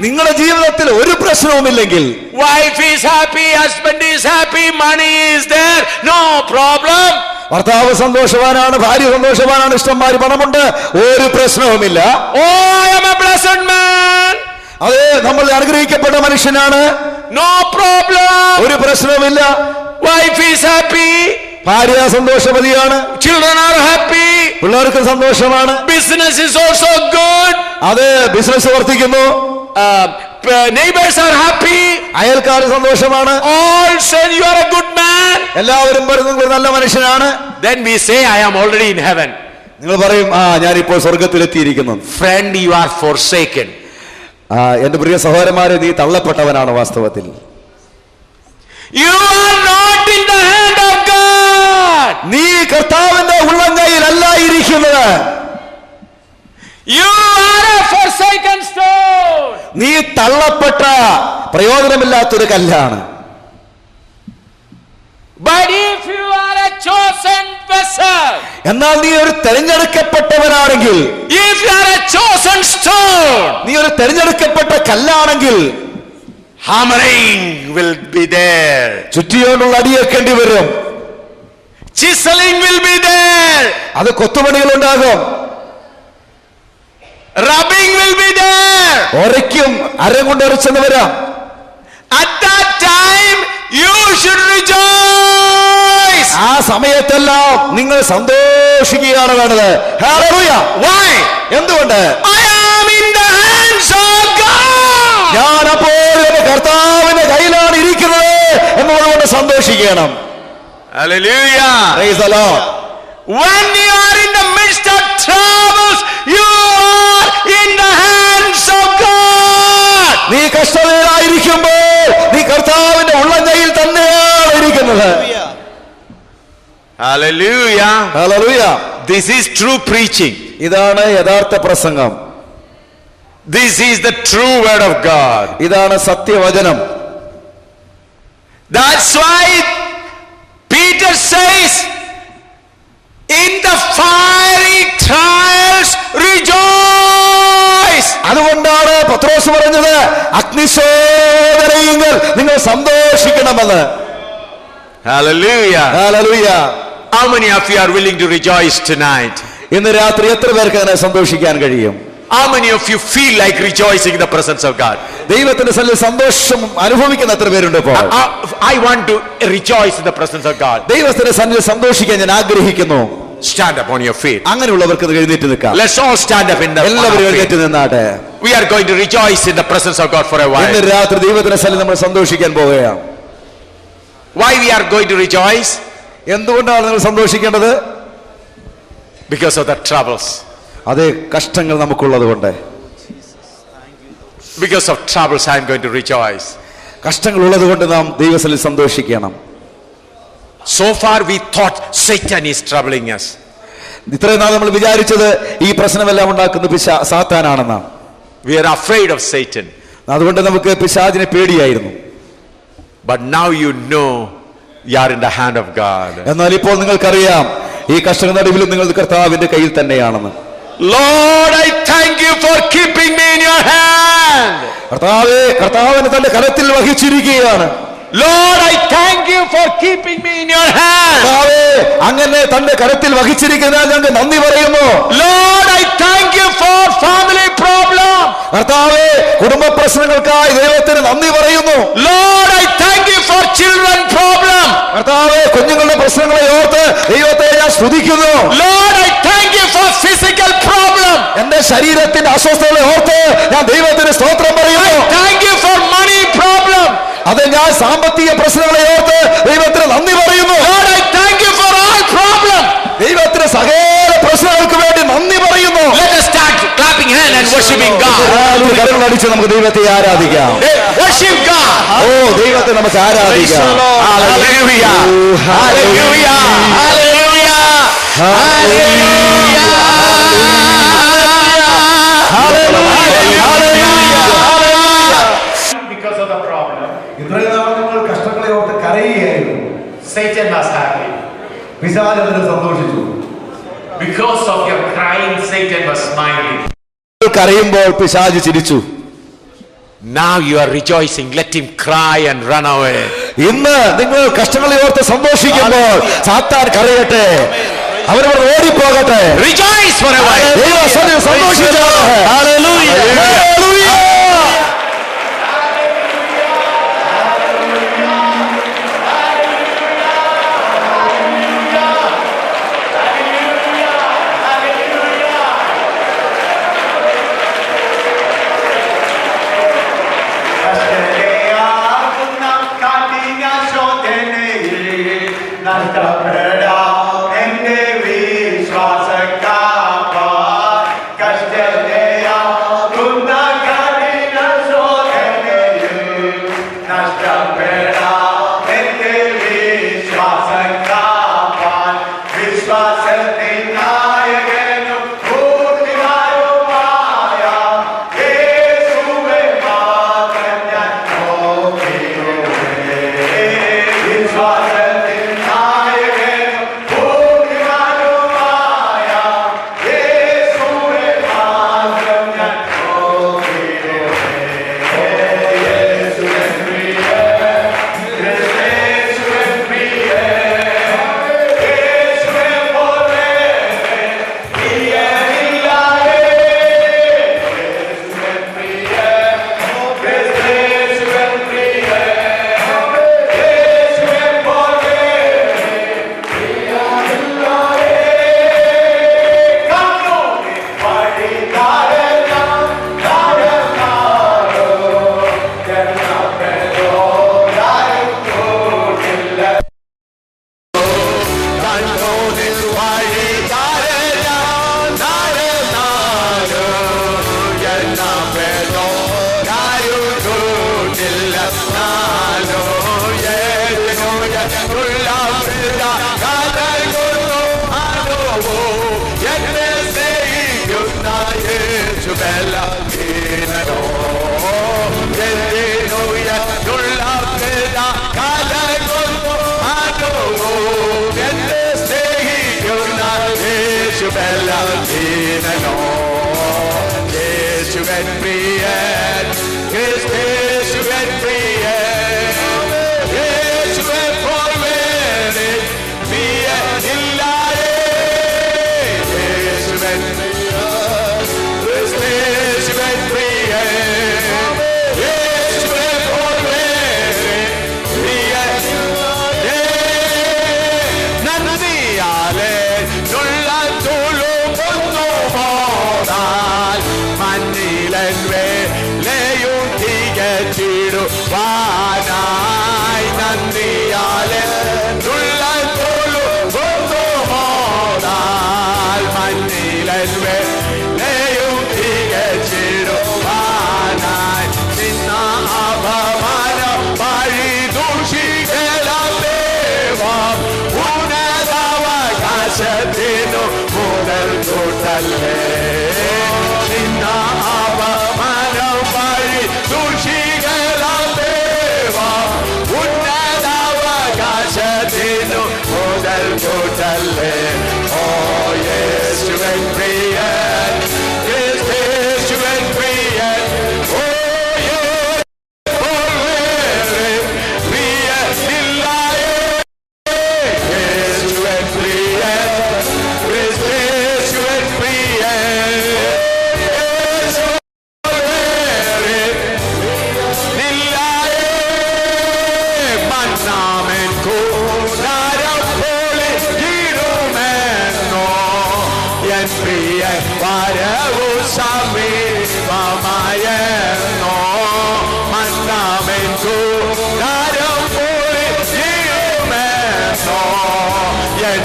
നിങ്ങളുടെ ജീവിതത്തിൽ ഒരു പ്രശ്നവുമില്ലെങ്കിൽ wife is happy husband is happy money is there, no problem ഭർത്താവ് സന്തോഷവാനാണ് ഭാര്യ സന്തോഷവാനാണ് ഇഷ്ടംമാര് പണമുണ്ട് ഒരു പ്രശ്നവുമില്ല. ഓ I am a blessed man. അതെ നമ്മൾ അനുഗ്രഹിക്കപ്പെട്ട മനുഷ്യനാണ്. നോ പ്രോബ്ലം ഒരു പ്രശ്നവുമില്ല. വൈഫ് ഈസ് ഹാപ്പി ഭാര്യ സന്തോഷവതിയാണ്. ചിൽഡ്രൻ ആർ ഹാപ്പി പിള്ളേർക്ക് സന്തോഷമാണ്. ബിസിനസ് is ഓൾസോ ഗുഡ് അതെ ബിസിനസ് വർദ്ധിക്കുന്നു. p- neighbors are happy. അയൽക്കാർ സന്തോഷമാണ് All say you are a good man. എല്ലാവരും പറയുന്നത് നിങ്ങൾ നല്ല മനുഷ്യനാണ് Then we say, I am already in heaven. നിങ്ങൾ പറയും ആ ഞാൻ ഇപ്പോൾ സ്വർഗത്തിലെത്തിയിരിക്കുന്നു Friend, you are forsaken. എന്റെ പ്രിയ സഹോദരന്മാരെ നീ തള്ളപ്പെട്ടവനാണ് വാസ്തവത്തിൽ You are not in the hand of God. നീ കർത്താവിന്റെ ഉള്ളങ്കൈയിലല്ല ഇരിക്കുന്നത് You are a forsaken stone. നീ തള്ളപ്പെട്ട പ്രയോജനമില്ലാത്തൊരു കല്ലാണ്. But if you are a chosen vessel, എന്നാൽ നീ ഒരു തെരഞ്ഞെടുക്കപ്പെട്ടവനാണെങ്കിൽ if you are a chosen stone, നീ ഒരു തെരഞ്ഞെടുക്കപ്പെട്ട കല്ലാണെങ്കിൽ ചുറ്റിയോടുള്ള will be there, ചുറ്റിയോണ്ടുള്ള അടിയേക്കേണ്ടി വരും. Chiseling will be there, അത് കൊത്തുപണികൾ ഉണ്ടാകും rubbing will be there. ഒരയ്ക്കും അരം കൊണ്ട് അരച്ചെന്ന് വരാം At that time, you should rejoice. ആ സമയത്തെല്ലാം നിങ്ങൾ സന്തോഷിക്കുകയാണ് വേണ്ടത് ഹല്ലേലൂയ. Why? എന്തുകൊണ്ട് I am in the hands of God. ഞാൻ അപ്പോൾ എന്റെ കർത്താവിന്റെ കയ്യിലാണ് ഇരിക്കുന്നത് എന്നതുകൊണ്ട് സന്തോഷിക്കണം Hallelujah. Praise the Lord. When you are in the midst of troubles, you are in the hands of God. നീ കഷ്ടതയിലായിരിക്കുമ്പോൾ നീ കർത്താവിന്റെ ഉള്ളങ്കയിൽ തന്നെയാണ് ഇരിക്കുന്നത് Hallelujah. This is true preaching. ഇതാണ് യഥാർത്ഥ പ്രസംഗം This is the true word of God. ഇതാണ് സത്യവചനം That's why Peter says, in the fiery trials, rejoice. അതുകൊണ്ടാണ് പത്രോസ് പറഞ്ഞത് അഗ്നിശോധനയെങ്കിൽ നിങ്ങൾ സന്തോഷിക്കണമെന്ന് Hallelujah. Hallelujah. How many of you are willing to rejoice tonight? ഇന്ന് രാത്രി എത്ര പേർക്ക് അങ്ങനെ സന്തോഷിക്കാൻ കഴിയും How many of you feel like rejoicing in the presence of God? ദൈവത്തിന്റെ സന്നിധി സന്തോഷം അനുഭവിക്കുന്ന എത്ര പേരുണ്ട് ഇപ്പോൾ I, I want to rejoice in the presence of God. ദൈവത്തിന്റെ സന്നിധി സന്തോഷിക്കാൻ ഞാൻ ആഗ്രഹിക്കുന്നു Stand up on your feet. അങ്ങനെയുള്ളവർക്ക് ഇത് എഴുന്നേറ്റ് നിൽക്കാം Let's all stand up in the എല്ലാവരും on our എഴുന്നേറ്റ് feet. നിന്നാട്ടെ We are going to rejoice in the presence of God for a ഇന്ന് while. രാത്രി ദൈവത്തിന്റെ സന്നിധി നമ്മൾ സന്തോഷിക്കാൻ പോവുകയാണ് Why we are going to rejoice? എന്തുകൊണ്ടാണ് നിങ്ങൾ സന്തോഷിക്കേണ്ടത് ബിക്കോസ് ഓഫ് ദ ട്രാവൽസ് അതേ കഷ്ടങ്ങൾ നമുക്കുള്ളത് കൊണ്ട് because of travels I'm going to reach rejoice. കഷ്ടങ്ങൾ ഉള്ളത് കൊണ്ട് നാം ദൈവസലിൽ സന്തോഷിക്കണം So far, we thought Satan is troubling us. ഇത്രയും നാൾ നമ്മൾ വിചാരിച്ചത് ഈ പ്രശ്നമെല്ലാം ഉണ്ടാക്കുന്ന പിശാ സാത്താനാണെന്നാണ് we are afraid of Satan. അതുകൊണ്ട് നമുക്ക് പിശാചിനെ പേടിയായിരുന്നു but now you know you are in the hand of God. എന്നാൽ ഇപ്പോൾ നിങ്ങൾക്കറിയാം ഈ കഷ്ടങ്ങൾ നടുവിലും നിങ്ങൾ കർത്താവിന്റെ കയ്യിൽ തന്നെയാണെന്ന് Lord, I thank you for keeping me in your hand. കർത്താവേ കർത്താവിനെ തന്റെ കരത്തിൽ വഹിച്ചിരിക്കുകയാണ് Lord, I thank you for keeping me in your hand. കർത്താവേ അങ്ങനെ തന്റെ കരത്തിൽ വഹിച്ചിരിക്കുന്നതിനാൽ ഞങ്ങൾക്ക് നന്ദി പറയുന്നു Lord, I thank you for family. കർത്താവെ കുടുംബ പ്രശ്നങ്ങൾക്കായി ദൈവത്തിന് നന്ദി പറയുന്നു. Lord I thank you for children problem കർത്താവേ കുഞ്ഞുങ്ങളുടെ പ്രശ്നങ്ങളെ ഓർത്ത് ദൈവത്തെ ഞാൻ സ്തുതിക്കുന്നു. Lord I thank you for physical problem എന്റെ ശരീരത്തിന്റെ അസ്വസ്ഥതകളെ ഓർത്ത് ഞാൻ ദൈവത്തിന് സ്തോത്രം പറയുന്നു. Thank you for money problem അത് ഞാൻ സാമ്പത്തിക പ്രശ്നങ്ങളെ ഓർത്ത് ദൈവത്തിന് നന്ദി പറയുന്നു Lord, I thank you for all problem. ദൈവത്തിന് സകല പ്രശ്നങ്ങൾക്ക് വേണ്ടി നന്ദി പറയുന്നു Let us start clapping hand and worshiping God. കരങ്ങളടിച്ച് നമുക്ക് ദൈവത്തെ ആരാധിക്കാം Worship God. ഓ ദൈവത്തെ നമുക്ക് ആരാധിക്കാം Hallelujah. Hallelujah. Hallelujah. hallelujah of the problem. ഇത്രയും നാൾ നിങ്ങൾ കഷ്ടങ്ങളെ ഓർത്ത് കരയുകയായിരുന്നു Satan was നിങ്ങൾക്കറിയുമ്പോൾ പിശാജ് ചിരിച്ചു. Now you are rejoicing. Let him cry and run away. ഇന്ന് നിങ്ങൾ കഷ്ടങ്ങളെ ഓർത്ത് സന്തോഷിക്കുമ്പോൾ സാത്താൻ കരയട്ടെ. അവരോട് ഓടിപ്പോകട്ടെ. Rejoice forever. ദൈവം സന്തോഷിച്ചു. Nada,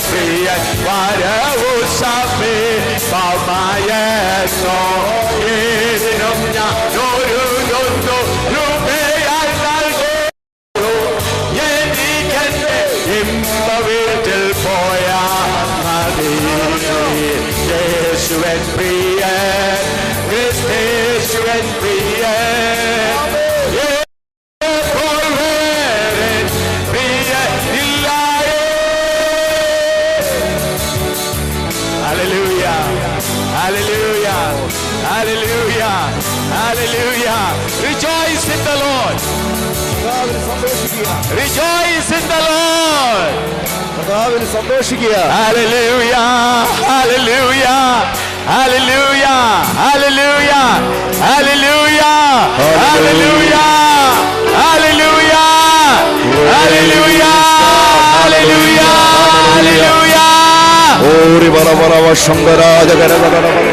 сиять Hallelujah. Hallelujah. Rejoice in the Lord. Rejoice in the Lord. Hallelujah. Hallelujah. Hallelujah. Hallelujah. Hallelujah. Hallelujah. Hallelujah. Hallelujah. Hallelujah. Hallelujah. Hallelujah. Hallelujah. Hallelujah. Hallelujah. Hallelujah. Hallelujah. bara